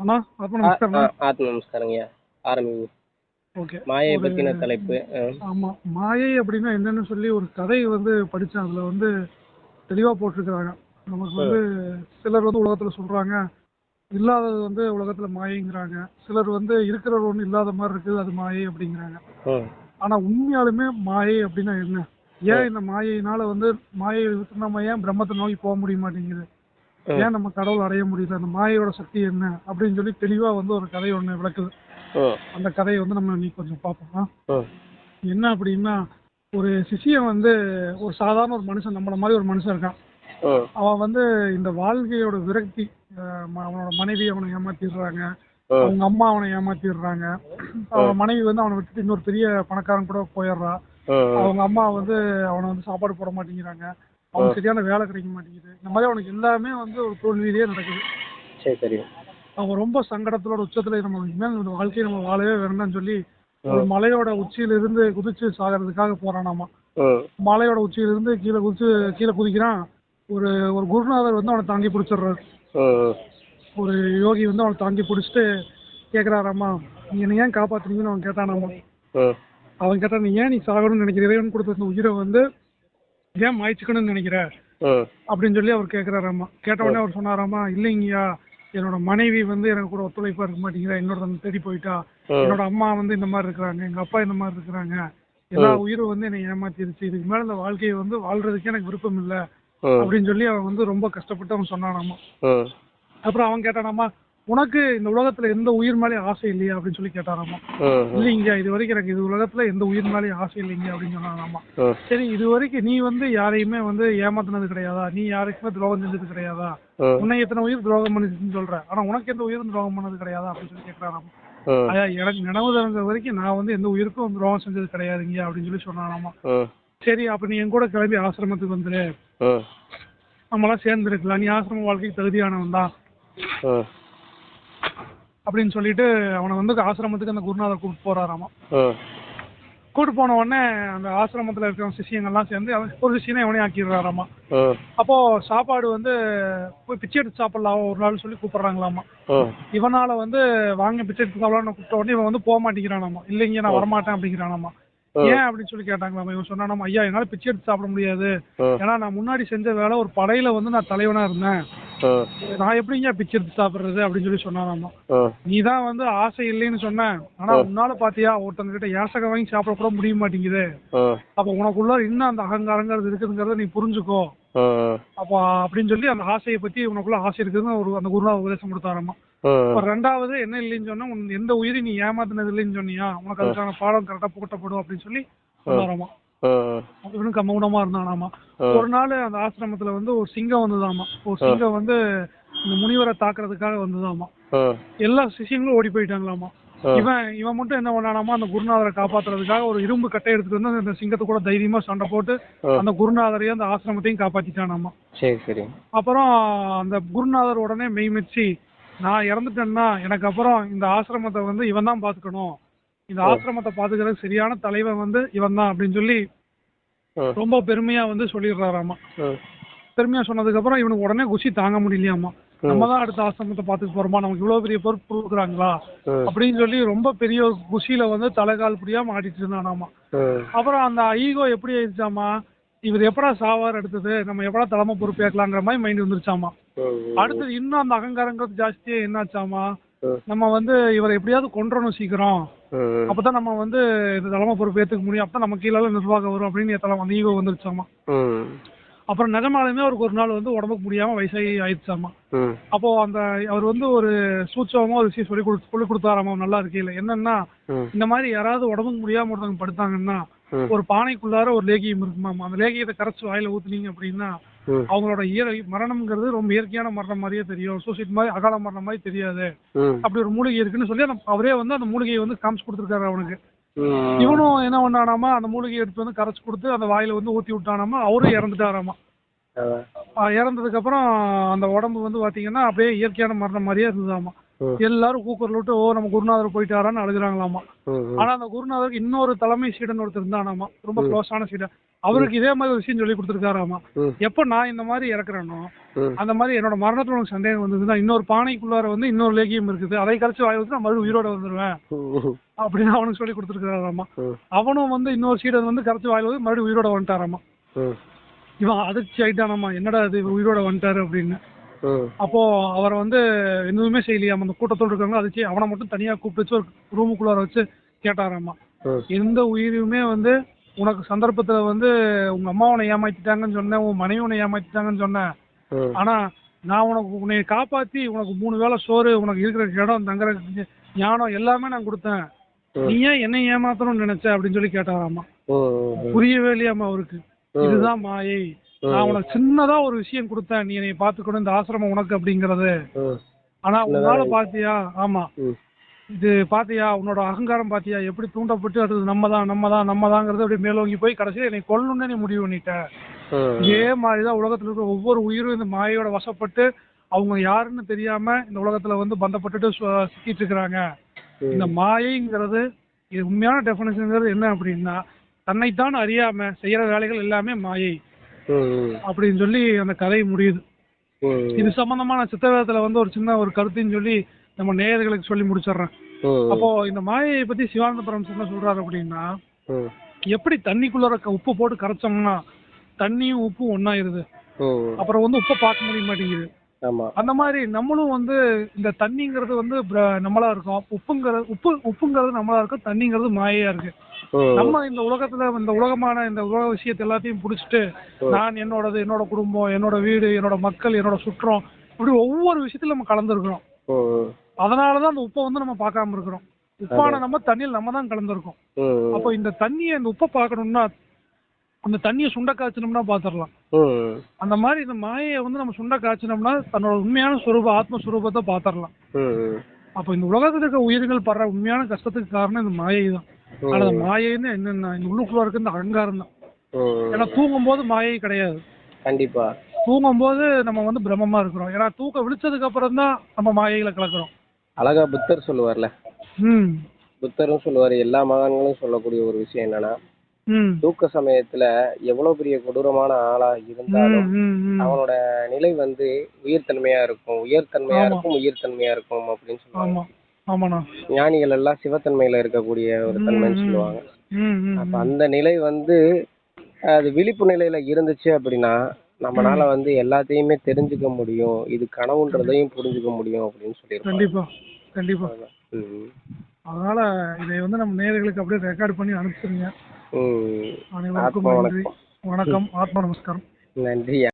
அண்ணா அப்போ ஆ நமஸ்காரம் ஆத்ம நமஸ்காரங்கய்யா ஆரம்பிங்க. ஓகே. மாயை பற்றின தலைப்பு. ஆமா மாயை அப்படின்னா என்னன்னு சொல்லி ஒரு கதை வந்து படிச்சேன். அதுல வந்து தெளிவா போட்டிருக்கிறாங்க. நமக்கு வந்து சிலர் வந்து உலகத்துல சொல்றாங்க இல்லாதது வந்து உலகத்துல மாயைங்கிறாங்க. சிலர் வந்து இருக்கிறது ஒண்ணு இல்லாத மாதிரி இருக்குது அது மாயை அப்படிங்கிறாங்க. ஆனா உண்மையாலுமே மாயை அப்படின்னா என்ன? ஏன் இந்த மாயையினால வந்து மாயை நம்ம ஏன் பிரம்மத்தை நோக்கி போக முடிய மாட்டேங்குது. ஏன் நம்ம கடவுள் அடைய முடியல? அந்த மாயையோட சக்தி என்ன? அப்படின்னு சொல்லி தெளிவா வந்து ஒரு கதை ஒண்ணு விளக்குது. அந்த கதையை வந்து நம்ம நீ கொஞ்சம் பார்ப்போம்? என்ன அப்படின்னா ஒரு சிஷியன் வந்து ஒரு சாதாரண ஒரு மனுஷன் நம்மள மாதிரி ஒரு மனுஷன் இருக்கான். அவன் வந்து இந்த வாழ்க்கையோட விரக்தி அவனோட மனைவி அவனை ஏமாத்திடுறாங்க. அவங்க அம்மா அவனை ஏமாத்திடுறாங்க. அவன் மனைவி வந்து அவனை விட்டுட்டு இன்னொரு பெரிய பணக்காரன் கூட போயிடுறா. ம் அவங்க அம்மா வந்து அவனை வந்து சாப்பாடு போட மாட்டேங்கிறாங்க. அவனுக்கு சரியான வேலை கிடைக்க மாட்டேங்குது. இந்த மாதிரி அவனுக்கு எல்லாமே வந்து ஒரு தோல்வியிலேயே நடக்குது. சரி சரி. அவன் ரொம்ப சங்கடத்தோட உச்சத்துல நம்ம இனிமேல் இந்த வாழ்க்கையை நம்ம வாழவே வேண்டாம்னு சொல்லி ஒரு மலையோட உச்சியில இருந்து குதிச்சு சாகிறதுக்காக போறானாமா. மலையோட உச்சியில இருந்து கீழே குதிச்சு கீழே குதிக்கிறான். ஒரு ஒரு குருநாதர் வந்து அவனை தாங்கி பிடிச்சிடுறாரு. ஒரு யோகி வந்து அவனை தாங்கி பிடிச்சிட்டு கேட்குறாராம்மா நீ என்னை ஏன் காப்பாத்துனீங்கன்னு அவன் கேட்டானாமா? அவன் கேட்டான் நீ ஏன் நீ சாகணும்னு நினைக்கிற இறைவன் கொடுத்த உயிரை வந்து ஏன் மாய்ச்சிக்கணும்னு நினைக்கிற அப்படின்னு சொல்லி அவர் கேட்குறாராம்மா கேட்ட உடனே அவர் சொன்னாராம்மா இல்லைங்கய்யா. என்னோட மனைவி வந்து எனக்கு கூட ஒத்துழைப்பா இருக்க மாட்டேங்கிறா. என்னோட தன் தேடி போயிட்டா. என்னோட அம்மா வந்து இந்த மாதிரி இருக்கிறாங்க. எங்க அப்பா இந்த மாதிரி இருக்கிறாங்க. எல்லா உயிரும் வந்து என்னை ஏமாத்திருச்சு. இதுக்கு மேல இந்த வாழ்க்கையை வந்து வாழ்றதுக்கே எனக்கு விருப்பம் இல்லை. அப்படின்னு சொல்லி அவன் வந்து ரொம்ப கஷ்டப்பட்டு அவன் சொன்னானாமா. அப்புறம் அவன் கேட்டானாமா உனக்கு இந்த உலகத்துல எந்த உயிர் மேலேயும் ஆசை இல்லையா அப்படின்னு சொல்லி கேட்டாராமா. இல்லைங்க இது வரைக்கும் எனக்கு இது உலகத்துல எந்த உயிர் மேலேயும் ஆசை இல்லைங்க அப்படின்னு சொன்னானாமா ம் சரி இது வரைக்கும் நீ வந்து யாரையுமே வந்து ஏமாத்துனது கிடையாதா? நீ யாருக்குமே துரோகம் செஞ்சது கிடையாதா? உன்னை எத்தனை உயிர் துரோகம் பண்ணிச்சுன்னு சொல்ற? ஆனா உனக்கு எந்த உயிரும் துரோகம் பண்ணது கிடையாதா? அப்படின்னு சொல்லி கேட்கறாராமா எனக்கு நினைவு தரங்க வரைக்கும் நான் வந்து எந்த உயிருக்கும் துரோகம் செஞ்சது கிடையாதுங்க அப்படின்னு சொல்லி சொன்னானாமா சரி அப்ப நீ என் கூட கிளம்பி ஆசிரமத்துக்கு வந்துரு. நம்மளாம் சேர்ந்து இருக்கலாம் நீ ஆசிரம வாழ்க்கைக்கு தகுதியானவன் தான். அப்படின்னு சொல்லிட்டு அவனை வந்து ஆசிரமத்துக்கு அந்த குருநாதர் கூப்பிட்டு போறாராமா. ம் கூப்பிட்டு போன உடனே அந்த ஆசிரமத்துல இருக்கிற சிஷியங்கள்லாம் சேர்ந்து அவன் ஒரு சிஷியனை அவனே ஆக்கிடுறாராமா. அப்போ சாப்பாடு வந்து போய் பிச்சை எடுத்து சாப்பிடலாம் ஒரு நாள் சொல்லி கூப்பிடுறாங்களாமா. இவனால வந்து வாங்க பிச்சை எடுத்து சாப்பிடலாம்னு கூப்பிட்ட உடனே இவன் வந்து போக மாட்டேங்கிறானாமா. இல்லைங்க நான் வரமாட்டேன் அப்படிங்கிறானாமா. ஏன் அப்படின்னு சொல்லி கேட்டாங்களாமா. இவன் சொன்னானாமா ஐயா என்னால பிச்சை எடுத்து சாப்பிட முடியாது. ஏன்னா நான் முன்னாடி செஞ்ச வேலை ஒரு படையில வந்து நான் தலைவனா இருந்தேன். நான் எப்படிங்க பிச்சை எடுத்து சாப்பிடுறது அப்படின்னு சொல்லி சொன்னானாமா ம் நீ தான் வந்து ஆசை இல்லைன்னு சொன்ன. ஆனா உன்னால பாத்தியா? ஒருத்தங்க கிட்ட யாசகம் வாங்கி சாப்பிட கூட முடிய மாட்டேங்குது. அப்ப உனக்குள்ள இன்னும் அந்த அகங்காரங்கிறது இருக்குதுங்கிறத நீ புரிஞ்சுக்கோ. அப்போ அப்படின்னு சொல்லி அந்த ஆசையை பத்தி உனக்குள்ள ஆசை இருக்குதுன்னு ஒரு அந்த குருநாத உபதேசம் கொடுத்தாராமா. ரெண்டாவது என்ன இல்லைன்னு சொன்னா உன் எந்த உயிரி நீ ஏமாத்தினது இல்லைன்னு சொன்னியா? உனக்கு அதுக்கான பாடம் கரெக்டா புகட்டப்படும் அப்படின்னு சொல்லி சொன்னாராமா. ம் இவனுக்கு மௌனமா இருந்தானாமா? ஒரு நாள் அந்த ஆசிரமத்துல வந்து ஒரு சிங்கம் வந்ததாமா? ஒரு சிங்கம் வந்து இந்த முனிவரை தாக்குறதுக்காக வந்ததாமா? எல்லா சிஷியங்களும் ஓடி போயிட்டாங்களாமா? இவன் இவன் மட்டும் என்ன பண்ணானாமா? அந்த குருநாதரை காப்பாத்துறதுக்காக ஒரு இரும்பு கட்டை எடுத்துட்டு வந்து அந்த சிங்கத்தை கூட தைரியமா சண்டை போட்டு அந்த குருநாதரையும் அந்த ஆசிரமத்தையும் காப்பாத்திட்டானாமா? சரி சரி. அப்புறம் அந்த குருநாதர் உடனே மெய்மெச்சி நான் இறந்துட்டேன்னா எனக்கு அப்புறம் இந்த ஆசிரமத்தை வந்து இவன் தான் பாத்துக்கணும். இந்த ஆசிரமத்தை பாத்துக்கிறது சரியான தலைவன் வந்து இவன் தான் அப்படின்னு சொல்லி ரொம்ப பெருமையா வந்து சொல்லிடுறாராமா. பெருமையா சொன்னதுக்கு அப்புறம் இவனுக்கு உடனே குஷி தாங்க முடியலையாமா. நம்ம தான் அடுத்த ஆசிரமத்தை பாத்துக்க போறோமா? நமக்கு இவ்வளவு பெரிய பொறுப்பு கொடுக்குறாங்களா? அப்படின்னு சொல்லி ரொம்ப பெரிய குஷியில வந்து தலைகால் புரியாம ஆடிட்டு இருந்தானாமா. அப்புறம் அந்த ஈகோ எப்படி ஆயிடுச்சாமா? இவர் எப்படா சாவார் அடுத்தது நம்ம எப்படா தலைமை பொறுப்பேற்கலாங்கிற மாதிரி மைண்ட் வந்துருச்சாமா. அடுத்தது இன்னும் அந்த அகங்காரங்கிறது ஜாஸ்தியே என்னாச்சாமா. நம்ம வந்து இவரை எப்படியாவது கொன்றணும் சீக்கிரம். அப்பதான் நம்ம வந்து இந்த தலைமை பொறுப்பு ஏத்துக்க முடியும். அப்பதான் நம்ம கீழே நிர்வாகம் வரும் அப்படின்னு தலை அந்த ஈகோ வந்துருச்சாமா. அப்புறம் நிஜமாலுமே அவருக்கு ஒரு நாள் வந்து உடம்புக்கு முடியாம வயசாகி ஆயிடுச்சாமா. அப்போ அந்த அவர் வந்து ஒரு சூட்சமா ஒரு விஷயம் சொல்லி கொடு சொல்லி கொடுத்தாராமா நல்லா இருக்கையில. என்னன்னா இந்த மாதிரி யாராவது உடம்புக்கு முடியாம ஒருத்தவங்க படுத்தாங்கன்னா. ஒரு பானைக்குள்ளார ஒரு லேகியம் இருக்குமாமா. அந்த லேகியத்தை கரைச்சு வாயில ஊத்துனீங்க அப்படின்னா அவங்களோட இயற மரணம்ங்கிறது ரொம்ப இயற்கையான மரணம் மாதிரியே தெரியும். சூசைட் மாதிரி அகால மரணம் மாதிரி தெரியாது. அப்படி ஒரு மூலிகை இருக்குன்னு சொல்லி அவரே வந்து அந்த மூலிகையை வந்து காமிச்சு கொடுத்துருக்காரு அவனுக்கு. இவனும் என்ன பண்ணானாமா அந்த மூலிகையை எடுத்து வந்து கரைச்சு கொடுத்து அந்த வாயில வந்து ஊத்தி விட்டானாமா அவரும் இறந்துட்டாராமா. இறந்ததுக்கு அப்புறம் அந்த உடம்பு வந்து பாத்தீங்கன்னா அப்படியே இயற்கையான மரணம் மாதிரியே இருந்ததாமா. எல்லாரும் கூக்குரல் விட்டு ஓ நம்ம குருநாதர் போயிட்டாரான்னு அழுகுறாங்களாமா. ஆனா அந்த குருநாதருக்கு இன்னொரு தலைமை சீடன் ஒருத்தர் இருந்தானாமா ரொம்ப. க்ளோஸான சீடன் அவருக்கு இதே மாதிரி ஒரு விஷயம் சொல்லி கொடுத்துருக்காராமா. எப்ப நான் இந்த மாதிரி இறக்குறேனோ. அந்த மாதிரி என்னோட மரணத்துல உனக்கு சந்தேகம் வந்ததுன்னா இன்னொரு பானைக்குள்ளார வந்து இன்னொரு லேகியம் இருக்குது அதை கழிச்சு வாய் வச்சு நான் மறுபடியும் உயிரோட வந்துருவேன். அப்படின்னு அவனுக்கு சொல்லி கொடுத்துருக்காராமா. அவனும் வந்து இன்னொரு சீடன் வந்து கரைச்சு வாயில் வந்து மறுபடியும் உயிரோட வந்துட்டாராமா. இவன் அதிர்ச்சி ஆயிட்டானாமா என்னடா இது இவர் உயிரோட வந்துட்டாரு அப்படின்னு. அப்போ அவரை வந்து எதுவுமே செய்யலையாம் அந்த கூட்டத்தோடு இருக்காங்க அதுச்சு அவனை மட்டும் தனியா கூப்பிட்டு வச்சு ஒரு ரூமுக்குள்ளார வச்சு கேட்டாராமா. எந்த உயிருமே வந்து உனக்கு சந்தர்ப்பத்துல வந்து உங்க அம்மா உன்னை ஏமாத்திட்டாங்கன்னு சொன்னேன் உன் மனைவி உன்னை ஏமாத்திட்டாங்கன்னு சொன்னேன். ஆனா நான் உனக்கு உன்னை காப்பாத்தி உனக்கு மூணு வேளை சோறு உனக்கு இருக்கிற இடம் தங்குற ஞானம் எல்லாமே நான் கொடுத்தேன். நீ ஏன் என்னை ஏமாத்தணும்னு நினைச்ச அப்படின்னு சொல்லி கேட்டாராமா. புரியவே இல்லையாமா அவருக்கு. இதுதான் மாயை நான் உனக்கு சின்னதா ஒரு விஷயம் கொடுத்தேன் நீ என்னை பார்த்துக்கணும் இந்த ஆசிரமம் உனக்கு அப்படிங்கறது. ஆனா உன்னால. பாத்தியா ஆமா. இது பாத்தியா உன்னோட அகங்காரம் பாத்தியா எப்படி தூண்டப்பட்டு அது நம்ம தான் நம்ம தான் நம்ம தாங்கிறது அப்படி மேலோங்கி போய் கடைசியில் என்னை கொல்லணும்னு நீ முடிவு பண்ணிட்ட. இதே மாதிரிதான் உலகத்துல இருக்கிற ஒவ்வொரு உயிரும் இந்த மாயையோட வசப்பட்டு அவங்க யாருன்னு தெரியாம இந்த உலகத்துல வந்து பந்தப்பட்டுட்டு சிக்கிட்டு இருக்கிறாங்க இந்த மாயைங்கிறது இது உண்மையான டெஃபினேஷன்ங்கிறது என்ன அப்படின்னா தன்னைத்தான் அறியாம செய்யற வேலைகள் எல்லாமே மாயை. அப்படின்னு சொல்லி அந்த கதை முடியுது. இது சம்பந்தமான சித்தவேதத்துல வந்து ஒரு சின்ன ஒரு கருத்தையும் சொல்லி நம்ம நேயர்களுக்கு சொல்லி முடிச்சிடுறேன். அப்போ இந்த மாயையை பத்தி சிவானந்த பரமஸ் என்ன சொல்றாரு அப்படின்னா. எப்படி தண்ணிக்குள்ள உப்பு போட்டு கரைச்சோம்னா தண்ணியும் உப்பும் ஒன்னாயிருது. அப்புறம் வந்து உப்பை பார்க்க முடிய மாட்டேங்குது அந்த மாதிரி நம்மளும் வந்து இந்த தண்ணிங்கிறது வந்து நம்மளா இருக்கும் உப்புங்கிறது உப்பு உப்புங்கிறது நம்மளா இருக்கும் தண்ணிங்கிறது மாயையா இருக்கு. நம்ம இந்த உலகத்துல இந்த உலகமான இந்த உலக விஷயத்தை எல்லாத்தையும் புடிச்சிட்டு. நான் என்னோடது என்னோட குடும்பம் என்னோட வீடு என்னோட மக்கள் என்னோட சுற்றம் இப்படி ஒவ்வொரு விஷயத்துல நம்ம கலந்துருக்கிறோம். அதனாலதான் அந்த உப்பை வந்து நம்ம பார்க்காம இருக்கிறோம் உப்பான நம்ம தண்ணியில் நம்ம தான் கலந்துருக்கோம். அப்போ இந்த தண்ணியை இந்த உப்பை பார்க்கணும்னா அந்த தண்ணியை சுண்ட காய்ச்சணும்னா பார்த்துடலாம் ம். அந்த மாதிரி இந்த மாயையை வந்து நம்ம சுண்ட காய்ச்சினோம்னா தன்னோட உண்மையான சுரூப ஆத்மஸ்வரூபத்தை பார்த்துடலாம் ம். அப்போ இந்த உலகத்துல இருக்க உயிர்கள் படுற உண்மையான கஷ்டத்துக்கு காரணம் இந்த மாயை தான். ஆனா மாயைன்னு என்னன்னா இந்த உள்ளுக்குள்ள இருக்க இந்த அகங்காரம் தான். ஏன்னா தூங்கும் போது மாயை கிடையாது. கண்டிப்பா. தூங்கும் போது நம்ம வந்து பிரம்மமா இருக்கிறோம். ஏன்னா தூக்கம் விழிச்சதுக்கு அப்புறம் தான் நம்ம மாயைகளை கலக்குறோம். அழகா புத்தர் சொல்லுவார்ல. புத்தரும் சொல்லுவாரு. எல்லா மகான்களும் சொல்லக்கூடிய ஒரு விஷயம் என்னன்னா தூக்க சமயத்துல எவ்வளவு பெரிய கொடூரமான ஆளா இருந்தாலும். அவனோட நிலை வந்து உயிர்த்தன்மையா இருக்கும். உயர்தன்மையா ஆமா. இருக்கும் உயிர்த்தன்மையா இருக்கும் அப்படின்னு சொல்லுவாங்க. ஞானிகள் எல்லாம் சிவத்தன்மையில இருக்கக்கூடிய ஒரு தன்மைன்னு. சொல்லுவாங்க. அப்ப. அந்த நிலை வந்து அது விழிப்பு நிலையில இருந்துச்சு அப்படின்னா நம்மனால வந்து எல்லாத்தையுமே தெரிஞ்சுக்க முடியும். இது கனவுன்றதையும் புரிஞ்சுக்க முடியும் அப்படின்னு சொல்லியிருப்பாங்க. கண்டிப்பா. கண்டிப்பா. அதனால இதை வந்து நம்ம நேயர்களுக்கு அப்படியே ரெக்கார்ட் பண்ணி அனுப்பிச்சிருங்க. அனைவருக்கும் நன்றி. வணக்கம். ஆத்மா நமஸ்காரம். நன்றி